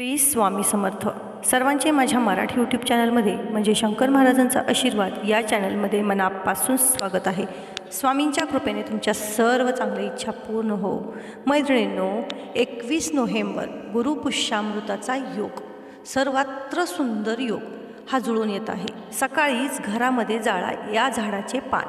श्री स्वामी समर्थ. सर्वांचे माझ्या मराठी यूट्यूब चॅनलमध्ये म्हणजे शंकर महाराजांचा आशीर्वाद या चॅनलमध्ये मनापासून स्वागत आहे. स्वामींच्या कृपेने तुमच्या सर्व चांगल्या इच्छा पूर्ण हो. मैत्रिणींनो एकवीस नोव्हेंबर गुरुपुष्यामृताचा योग. सर्वात्र सुंदर योग हा जुळून येत आहे. सकाळीच घरामध्ये जाळा या झाडाचे पान.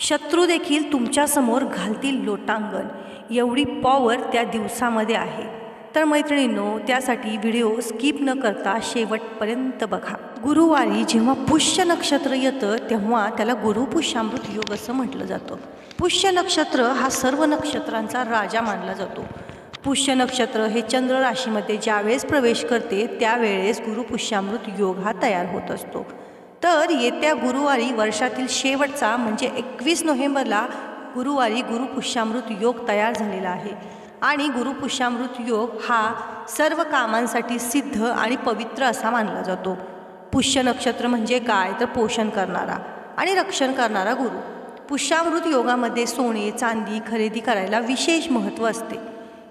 शत्रू देखील तुमच्यासमोर घालतील लोटांगण. एवढी पॉवर त्या दिवसामध्ये आहे. तर मैत्रिणींनो त्यासाठी व्हिडिओ स्किप न करता शेवटपर्यंत बघा. गुरुवारी जेव्हा पुष्य नक्षत्र येतं तेव्हा त्याला गुरुपुष्यामृत योग असं म्हटलं जातं. पुष्य नक्षत्र हा सर्व नक्षत्रांचा राजा मानला जातो. पुष्य नक्षत्र हे चंद्र राशीमध्ये ज्यावेळेस प्रवेश करते त्यावेळेस गुरुपुष्यामृत योग हा तयार होत असतो. तर येत्या गुरुवारी वर्षातील शेवटचा म्हणजे एकवीस नोव्हेंबरला गुरुवारी गुरुपुष्यामृत योग तयार झालेला आहे. आणि गुरुपुष्यामृत योग हा सर्व कामांसाठी सिद्ध आणि पवित्र असा मानला जातो. पुष्य नक्षत्र म्हणजे काय? तर पोषण करणारा आणि रक्षण करणारा गुरु. पुष्यामृत योगामध्ये सोने चांदी खरेदी करायला विशेष महत्त्व असते.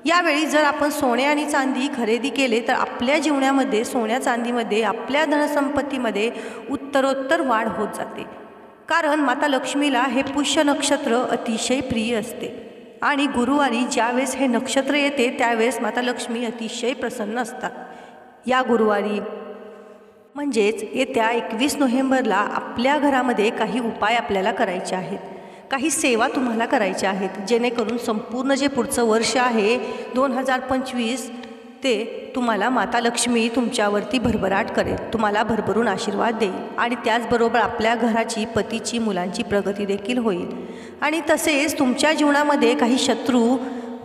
यावेळी जर आपण सोने आणि चांदी खरेदी केले तर आपल्या जीवनामध्ये सोन्या चांदीमध्ये आपल्या धनसंपत्तीमध्ये उत्तरोत्तर वाढ होत जाते. कारण माता लक्ष्मीला हे पुष्य नक्षत्र अतिशय प्रिय असते. आणि गुरुवारी ज्यावेळेस हे नक्षत्र येते त्यावेळेस माता लक्ष्मी अतिशय प्रसन्न असतात. या गुरुवारी म्हणजेच येत्या एकवीस नोव्हेंबरला आपल्या घरामध्ये काही उपाय आपल्याला करायचे आहेत. काही सेवा तुम्हाला करायच्या आहेत जेणेकरून संपूर्ण जे पुढचं वर्ष आहे दोन हजार पंचवीस ते तुम्हाला माता लक्ष्मी तुमच्यावरती भरभराट करेल. तुम्हाला भरभरून आशीर्वाद देईल. आणि त्याचबरोबर आपल्या घराची पतीची मुलांची प्रगती देखील होईल. आणि तसेच तुमच्या जीवनामध्ये काही शत्रू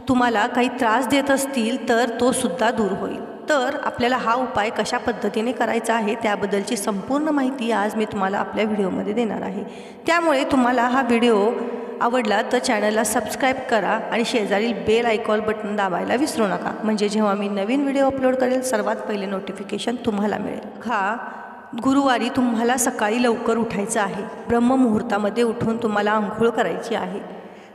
तुम्हाला काही त्रास देत असतील तर तो सुद्धा दूर होईल. तर आपल्याला हा उपाय कशा पद्धतीने करायचा आहे त्याबद्दलची संपूर्ण माहिती आज मी तुम्हाला आपल्या व्हिडिओमध्ये देणार आहे. त्यामुळे तुम्हाला हा व्हिडिओ आवडला तर चॅनलला सबस्क्राईब करा आणि शेजारील बेल आयकॉल बटन दाबायला विसरू नका. म्हणजे जेव्हा मी नवीन व्हिडिओ अपलोड करेल सर्वात पहिले नोटिफिकेशन तुम्हाला मिळेल. हा गुरुवारी तुम्हाला सकाळी लवकर उठायचं आहे. ब्रह्ममुहूर्तामध्ये उठून तुम्हाला आंघोळ करायची आहे.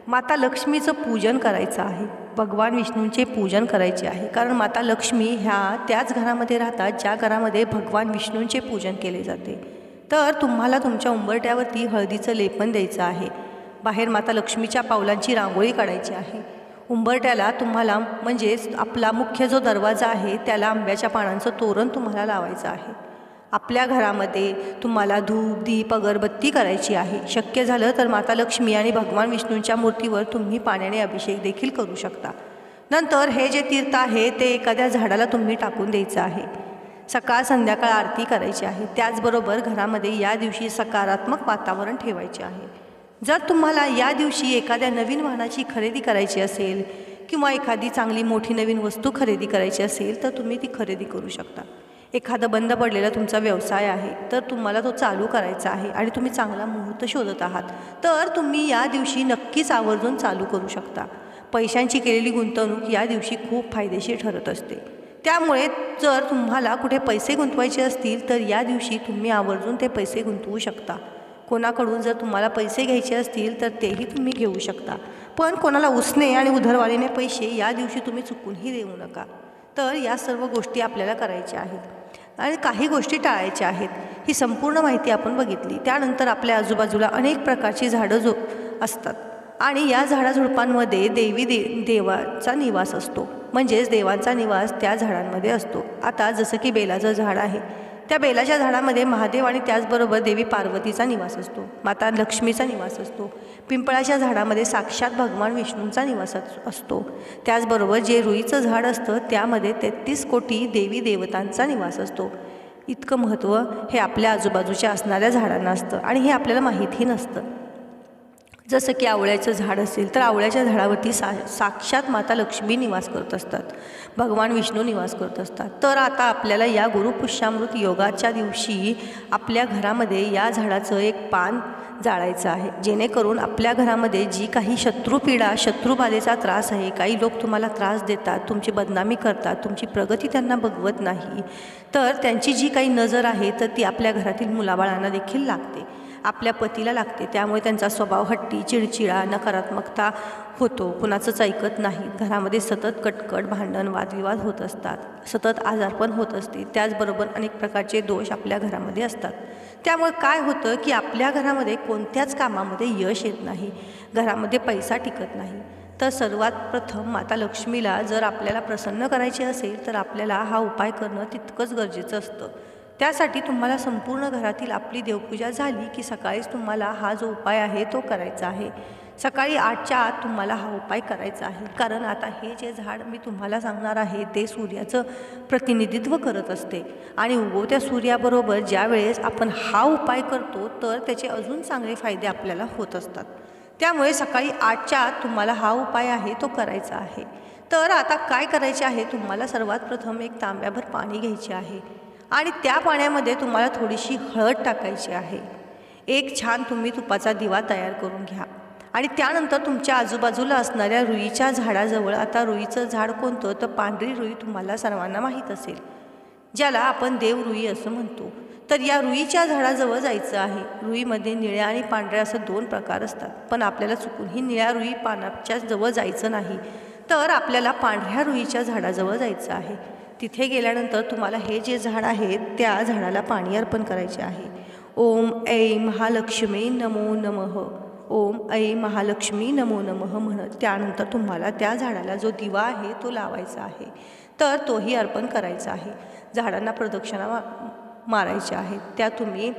माता लक्ष्मीचं पूजन करायचं आहे. भगवान विष्णूंचे पूजन करायचे आहे. कारण माता लक्ष्मी ह्या त्याच घरामध्ये राहतात ज्या घरामध्ये भगवान विष्णूंचे पूजन केले जाते. तर तुम्हाला तुमच्या उंबरट्यावरती हळदीचं लेपन द्यायचं आहे. बाहेर माता लक्ष्मीच्या पावलांची रांगोळी काढायची आहे. उंबरट्याला तुम्हाला म्हणजेच आपला मुख्य जो दरवाजा आहे त्याला आंब्याच्या पानांचं तोरण तुम्हाला लावायचं आहे. आपल्या घरामध्ये तुम्हाला धूप दीप अगरबत्ती करायची आहे. शक्य झालं तर माता लक्ष्मी आणि भगवान विष्णूंच्या मूर्तीवर तुम्ही पाण्याने अभिषेक देखील करू शकता. नंतर हे जे तीर्थ आहे ते एखाद्या झाडाला तुम्ही टाकून द्यायचं आहे. सकाळ संध्याकाळ आरती करायची आहे. त्याचबरोबर घरामध्ये या दिवशी सकारात्मक वातावरण ठेवायचे आहे. जर तुम्हाला या दिवशी एखाद्या नवीन वाहनाची खरेदी करायची असेल किंवा एखादी चांगली मोठी नवीन वस्तू खरेदी करायची असेल तर तुम्ही ती खरेदी करू शकता. एखादा बंद पडलेला तुमचा व्यवसाय आहे तर तुम्हाला तो चालू करायचा आहे आणि तुम्ही चांगला मुहूर्त शोधत आहात. तर तुम्ही या दिवशी नक्कीच आवर्जून चालू करू शकता. पैशांची केलेली गुंतवणूक या दिवशी खूप फायदेशीर ठरत असते. त्यामुळे जर तुम्हाला कुठे पैसे गुंतवायचे असतील तर या दिवशी तुम्ही आवर्जून ते पैसे गुंतवू शकता. कोणाकडून जर तुम्हाला पैसे घ्यायचे असतील तर तेही तुम्ही घेऊ शकता. पण कोणाला उसने आणि उधरवालीने पैसे या दिवशी तुम्ही चुकूनही देऊ नका. तर या सर्व गोष्टी आपल्याला करायच्या आहेत. आणि काही गोष्टी टाळायच्या आहेत. ही संपूर्ण माहिती आपण बघितली. त्यानंतर आपल्या आजूबाजूला अनेक प्रकारची झाडं जो असतात. आणि या झाडाझुडपांमध्ये देवी दे देवाचा निवास असतो. म्हणजेच देवांचा निवास त्या झाडांमध्ये असतो. आता जसं की बेलाचं झाड आहे. त्या बेलाच्या झाडामध्ये महादेव आणि त्याचबरोबर देवी पार्वतीचा निवास असतो. माता लक्ष्मीचा निवास असतो. पिंपळाच्या झाडामध्ये साक्षात भगवान विष्णूंचा निवास असतो. त्याचबरोबर जे रुईचं झाड असतं त्यामध्ये तेहतीस कोटी देवी देवतांचा निवास असतो. इतकं महत्त्व हे आपल्या आजूबाजूच्या असणाऱ्या झाडांना असतं आणि हे आपल्याला माहीतही नसतं. जसं की आवळ्याचं झाड असेल तर आवळ्याच्या झाडावरती सा साक्षात माता लक्ष्मी निवास करत असतात. भगवान विष्णू निवास करत असतात. तर आता आपल्याला या गुरुपुष्यामृत योगाच्या दिवशी आपल्या घरामध्ये या झाडाचं एक पान जाळायचं आहे. जेणेकरून आपल्या घरामध्ये जी काही शत्रुपीडा शत्रुबाधेचा त्रास आहे काही लोक तुम्हाला त्रास देतात तुमची बदनामी करतात तुमची प्रगती त्यांना बघवत नाही तर त्यांची जी काही नजर आहे तर ती आपल्या घरातील मुलाबाळांना देखील लागते. आपल्या पतीला लागते. त्यामुळे त्यांचा स्वभाव हट्टी चिडचिडा नकारात्मकता होतो. कुणाचंच ऐकत नाही. घरामध्ये सतत कटकट भांडण वादविवाद होत असतात. सतत आजारपण होत असते. त्याचबरोबर अनेक प्रकारचे दोष आपल्या घरामध्ये असतात. त्यामुळे काय होतं की आपल्या घरामध्ये कोणत्याच कामामध्ये यश येत नाही. घरामध्ये पैसा टिकत नाही. तर सर्वात प्रथम माता लक्ष्मीला जर आपल्याला प्रसन्न करायचे असेल तर आपल्याला हा उपाय करणं तितकंच गरजेचं असतं. त्यासाठी तुम्हाला संपूर्ण घरातील आपली देवपूजा झाली की सकाळीच तुम्हाला हा जो उपाय आहे तो करायचा आहे. सकाळी आठच्या आत तुम्हाला हा उपाय करायचा आहे. कारण आता हे जे झाड मी तुम्हाला सांगणार आहे ते सूर्याचं प्रतिनिधित्व करत असते. आणि उगवत्या सूर्याबरोबर ज्या वेळेस आपण हा उपाय करतो तर त्याचे अजून चांगले फायदे आपल्याला होत असतात. त्यामुळे सकाळी आठच्या आत तुम्हाला हा उपाय आहे तो करायचा आहे. तर आता काय करायचे आहे? तुम्हाला सर्वात प्रथम एक तांब्याभर पाणी घ्यायचे आहे. आणि त्या पाण्यामध्ये तुम्हाला थोडीशी हळद टाकायची आहे. एक छान तुम्ही तुपाचा दिवा तयार करून घ्या. आणि त्यानंतर तुमच्या आजूबाजूला असणाऱ्या रुईच्या झाडाजवळ आता रुईचं झाड कोणतं? तर पांढरी रुई तुम्हाला सर्वांना माहीत असेल. ज्याला आपण देवरुई असं म्हणतो. तर या रुईच्या झाडाजवळ जायचं आहे. रुईमध्ये निळ्या आणि पांढऱ्या असं दोन प्रकार असतात. पण आपल्याला चुकून ही निळ्या रुई पानाच्या जवळ जायचं नाही. तर आपल्याला पांढऱ्या रुईच्या झाडाजवळ जायचं आहे. तिथे गेल्यानंतर तुम्हाला हे जे झाड आहे त्या झाडाला पाणी अर्पण करायचे आहे. ओम ऐ महालक्ष्मी नमो नमः. ओम ऐ महालक्ष्मी नमो नमः म्हणत त्यानंतर तुम्हाला त्या झाडाला जो दिवा आहे तो लावायचा आहे. तर तोही अर्पण करायचा आहे. झाडांना प्रदक्षिणा मा मारायच्या आहेत त्या तुम्ही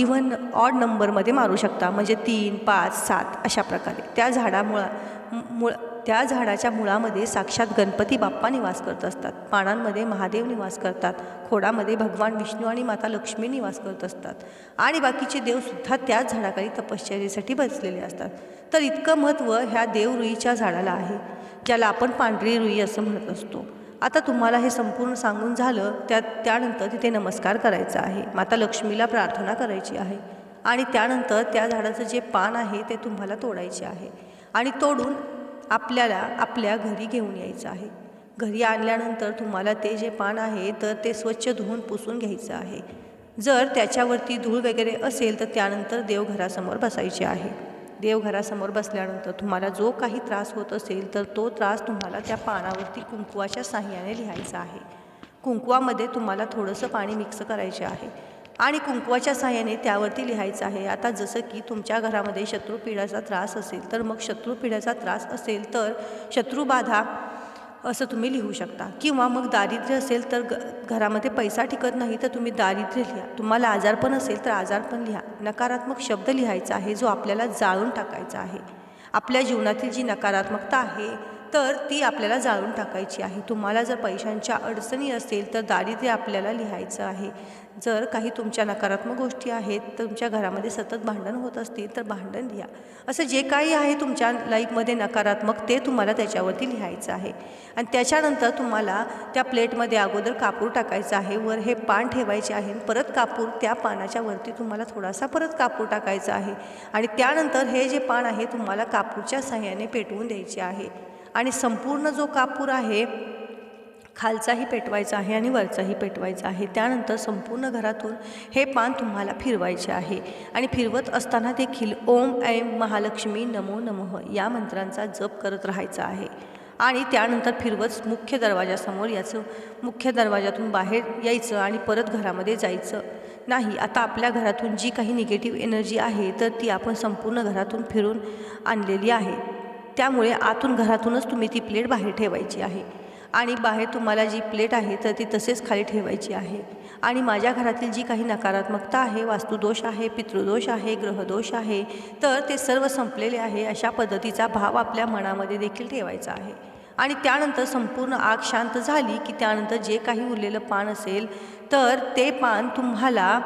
इवन ऑड नंबरमध्ये मारू शकता. म्हणजे तीन पाच सात अशा प्रकारे. त्या झाडामुळा मुळा त्या झाडाच्या मुळामध्ये साक्षात गणपती बाप्पा निवास करत असतात. पानांमध्ये महादेव निवास करतात. खोडामध्ये भगवान विष्णू आणि माता लक्ष्मी निवास करत असतात. आणि बाकीचे देवसुद्धा त्याच झाडाखाली तपश्चर्येसाठी बसलेले असतात. तर इतकं महत्त्व ह्या देवरुईच्या झाडाला आहे ज्याला आपण पांढरी रुई असं म्हणत असतो. आता तुम्हाला हे संपूर्ण सांगून झालं त्या त्यानंतर तिथे नमस्कार करायचा आहे. माता लक्ष्मीला प्रार्थना करायची आहे. आणि त्यानंतर त्या झाडाचं जे पान आहे ते तुम्हाला तोडायचे आहे. आणि तोडून आपल्याला आपल्या घरी घेऊन यायचं आहे. घरी आणल्यानंतर तुम्हाला ते जे पान आहे तर ते स्वच्छ धुवून पुसून घ्यायचं आहे. जर त्याच्यावरती धूळ वगैरे असेल तर त्यानंतर देवघरासमोर बसायचे आहे. देवघरासमोर बसल्यानंतर तुम्हाला जो काही त्रास होत असेल तर तो त्रास तुम्हाला त्या पानावरती कुंकुवाच्या साह्याने लिहायचा आहे. कुंकुवामध्ये तुम्हाला थोडंसं पाणी मिक्स करायचे आहे. आणि कुंकवाच्या साह्याने त्यावरती लिहायचं आहे. आता जसं की तुमच्या घरामध्ये शत्रुपीडाचा त्रास असेल तर मग शत्रुपीडाचा त्रास असेल तर शत्रुबाधा असं तुम्ही लिहू शकता. किंवा मग दारिद्र्य असेल तर ग घरामध्ये पैसा टिकत नाही तर तुम्ही दारिद्र्य लिहा. तुम्हाला आजारपण असेल तर आजारपण लिहा. नकारात्मक शब्द लिहायचा आहे जो आपल्याला जाळून टाकायचा आहे. आपल्या जीवनातील जी नकारात्मकता आहे तर ती आपल्याला जाळून टाकायची आहे. तुम्हाला जर पैशांच्या अडचणी असतील तर दारिद्र्य आपल्याला लिहायचं आहे. जर काही तुमच्या नकारात्मक गोष्टी आहेत तुमच्या घरामध्ये सतत भांडण होत असतील तर भांडण लिहा. असं जे काही आहे तुमच्या लाईफमध्ये नकारात्मक ते तुम्हाला त्याच्यावरती लिहायचं आहे. आणि त्याच्यानंतर तुम्हाला त्या प्लेटमध्ये अगोदर कापूर टाकायचं आहे. वर हे पान ठेवायचे आहे परत कापूर त्या पानाच्या वरती तुम्हाला थोडासा परत कापूर टाकायचा आहे. आणि त्यानंतर हे जे पान आहे तुम्हाला कापूरच्या सहाय्याने पेटवून द्यायचे आहे. आणि संपूर्ण जो कापूर आहे खालचाही पेटवायचा आहे आणि वरचाही पेटवायचा आहे. त्यानंतर संपूर्ण घरातून हे पान तुम्हाला फिरवायचे आहे. आणि फिरवत असताना देखील ओम ऐम महालक्ष्मी नमो नमः या मंत्रांचा जप करत राहायचा आहे. आणि त्यानंतर फिरवत मुख्य दरवाजासमोर याचं मुख्य दरवाजातून बाहेर यायचं आणि परत घरामध्ये जायचं. नाही आता आपल्या घरातून जी काही निगेटिव्ह एनर्जी आहे तर ती आपण संपूर्ण घरातून फिरून आणलेली आहे. त्यामुळे आतून घरातूनच तुम्ही ती प्लेट बाहेर ठेवायची आहे. आणि बाहेर तुम्हाला जी प्लेट आहे तर ती तसेच खाली ठेवायची आहे. आणि माझ्या घरातील जी काही नकारात्मकता आहे वास्तुदोष आहे पितृदोष आहे ग्रहदोष आहे तर ते सर्व संपलेले आहे अशा पद्धतीचा भाव आपल्या मनामध्ये देखील ठेवायचा आहे. आणि त्यानंतर संपूर्ण आग शांत झाली की त्यानंतर जे काही उरलेलं पान असेल तर ते पान तुम्हाला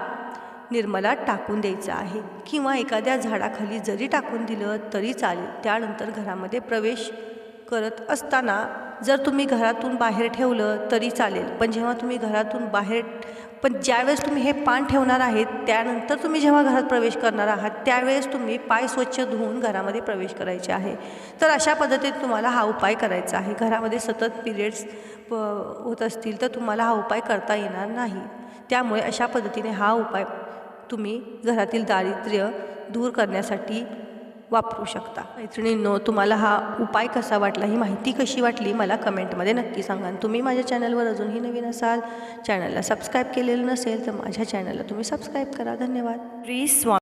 निर्मलात टाकून द्यायचं आहे. किंवा एखाद्या झाडाखाली जरी टाकून दिलं तरी चालेल. त्यानंतर घरामध्ये प्रवेश करत असताना जर तुम्ही घरातून बाहेर ठेवलं तरी चालेल. पण जेव्हा तुम्ही घरातून बाहेर पण ज्यावेळेस तुम्ही हे पान ठेवणार आहेत त्यानंतर तुम्ही जेव्हा घरात प्रवेश करणार आहात त्यावेळेस तुम्ही पाय स्वच्छ धुवून घरामध्ये प्रवेश करायचे आहे. तर अशा पद्धतीने तुम्हाला हा उपाय करायचा आहे. घरामध्ये सतत पिरियड्स प होत असतील तर तुम्हाला हा उपाय करता येणार नाही. त्यामुळे अशा पद्धतीने हा उपाय तुम्ही घरातील दारिद्र्य दूर करण्यासाठी वापरू शकता. मैत्रिणींनो तुम्हाला हा उपाय कसा वाटला ही माहिती कशी वाटली मला कमेंटमध्ये नक्की सांगा. तुम्ही माझ्या चॅनलवर अजूनही नवीन असाल चॅनलला सबस्क्राईब केलेलं नसेल तर माझ्या चॅनलला तुम्ही सबस्क्राईब करा. धन्यवाद. श्री स्वामी